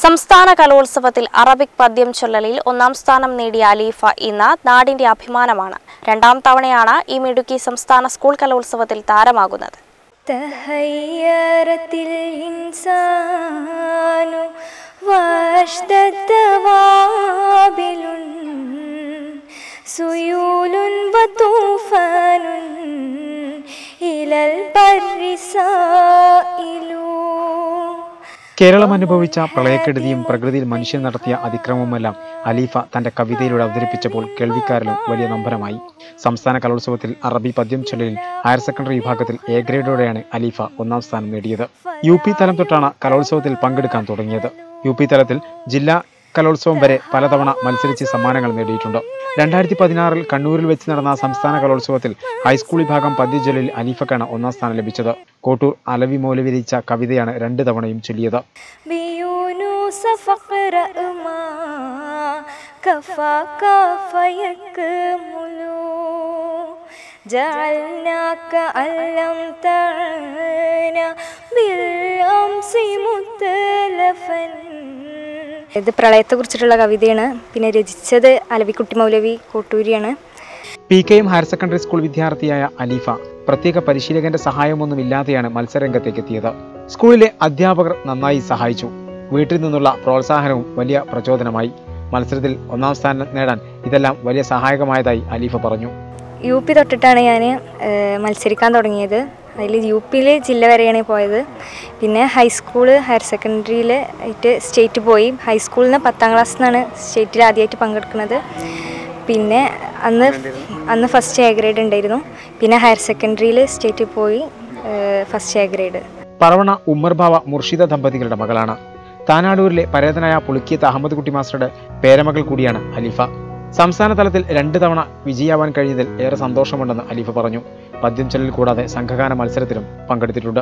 സംസ്ഥാന കലോത്സവത്തിൽ അറബിക് പദ്യം ചൊല്ലലിൽ ഒന്നാം സ്ഥാനം നേടിയ അലീഫ ഇന്ന് നാടിന്റെ അഭിമാനമാണ്. രണ്ടാം തവണയാണ് ഈ മിടുക്കി സംസ്ഥാന സ്കൂൾ കലോത്സവത്തിൽ താരമാകുന്നത്. ഇലൽ പരിസായിലു കേരളം അനുഭവിച്ച പ്രളയക്കെടുതിയും പ്രകൃതിയിൽ മനുഷ്യൻ നടത്തിയ അതിക്രമവുമെല്ലാം അലീഫ തന്റെ കവിതയിലൂടെ അവതരിപ്പിച്ചപ്പോൾ കേൾവിക്കാരിലും വലിയ നമ്പരമായി. സംസ്ഥാന കലോത്സവത്തിൽ അറബി പദ്യം ചൊല്ലലിൽ ഹയർ സെക്കൻഡറി വിഭാഗത്തിൽ എ ഗ്രേഡോടെയാണ് അലീഫ ഒന്നാം സ്ഥാനം നേടിയത്. യു തലം തൊട്ടാണ് കലോത്സവത്തിൽ പങ്കെടുക്കാൻ തുടങ്ങിയത്. യു തലത്തിൽ ജില്ലാ കലോത്സവം വരെ പലതവണ മത്സരിച്ച് സമ്മാനങ്ങൾ നേടിയിട്ടുണ്ട് രണ്ടായിരത്തി പതിനാറിൽ കണ്ണൂരിൽ വെച്ച് നടന്ന സംസ്ഥാന കലോത്സവത്തിൽ ഹൈസ്കൂൾ വിഭാഗം പദ്യജ്വലിൽ അലീഫക്കാണ് ഒന്നാം സ്ഥാനം ലഭിച്ചത് കോട്ടൂർ അലവി മൗലവി രചിച്ച കവിതയാണ് രണ്ട് തവണയും ചൊല്ലിയത് بيونس فاقرأ ما كفاك فيكمل جعلناك أن لم تعنا بالأمس متلفا ഇത് പ്രളയത്തെക്കുറിച്ചിട്ടുള്ള കവിതയാണ്. പിന്നെ രചിച്ചത് Alavikutty Moulavi കോട്ടൂരിയാണ്. P K M higher secondary school വിദ്യാർത്ഥിയായ അലീഫ. പ്രത്യേക പരിശീലകന്റെ സഹായമൊന്നുമില്ലാതെയാണ് മത്സരരംഗത്തേക്ക് എത്തിയത്. സ്കൂളിലെ അധ്യാപകർ നന്നായി സഹായിച്ചു. വീട്ടിൽ നിന്നുള്ള പ്രോത്സാഹനവും വലിയ പ്രചോദനമായി. മത്സരത്തിൽ ഒന്നാം സ്ഥാനം നേടാൻ ഇതെല്ലാം വലിയ സഹായകമായതായി അലീഫ പറഞ്ഞു. യു പി തൊട്ടിട്ടാണ് ഞാൻ മത്സരിക്കാൻ തുടങ്ങിയത്. അതിൽ യു പിയിൽ ജില്ല വരെയാണ് പോയത്. പിന്നെ ഹൈസ്കൂൾ ഹയർ സെക്കൻഡറിയിൽ ആയിട്ട് സ്റ്റേറ്റ് പോയി. ഹൈസ്കൂളിൽ നിന്ന് പത്താം ക്ലാസ്സിൽ നിന്നാണ് സ്റ്റേറ്റിൽ ആദ്യമായിട്ട് പങ്കെടുക്കുന്നത്. പിന്നെ അന്ന് അന്ന് ഫസ്റ്റ് എ ഗ്രേഡ് ഉണ്ടായിരുന്നു. പിന്നെ ഹയർ സെക്കൻഡറിയിൽ സ്റ്റേറ്റിൽ പോയി first A grade Paravanna Ummarbava Murshida ദമ്പതികളുടെ മകളാണ്. താനാടൂരിലെ പരേതനായ പുളിക്കിയത്ത് അഹമ്മദ് കുട്ടി മാസ്റ്ററുടെ പേരമകൾ കൂടിയാണ് അലീഫ സംസ്ഥാന തലത്തിൽ രണ്ട് തവണ വിജയാവാൻ കഴിഞ്ഞതിൽ ഏറെ സന്തോഷമുണ്ടെന്ന് അലീഫ പറഞ്ഞു. പദ്യം ചൊല്ലിൽ കൂടാതെ സംഘകാല മത്സരത്തിലും പങ്കെടുത്തിട്ടുണ്ട്.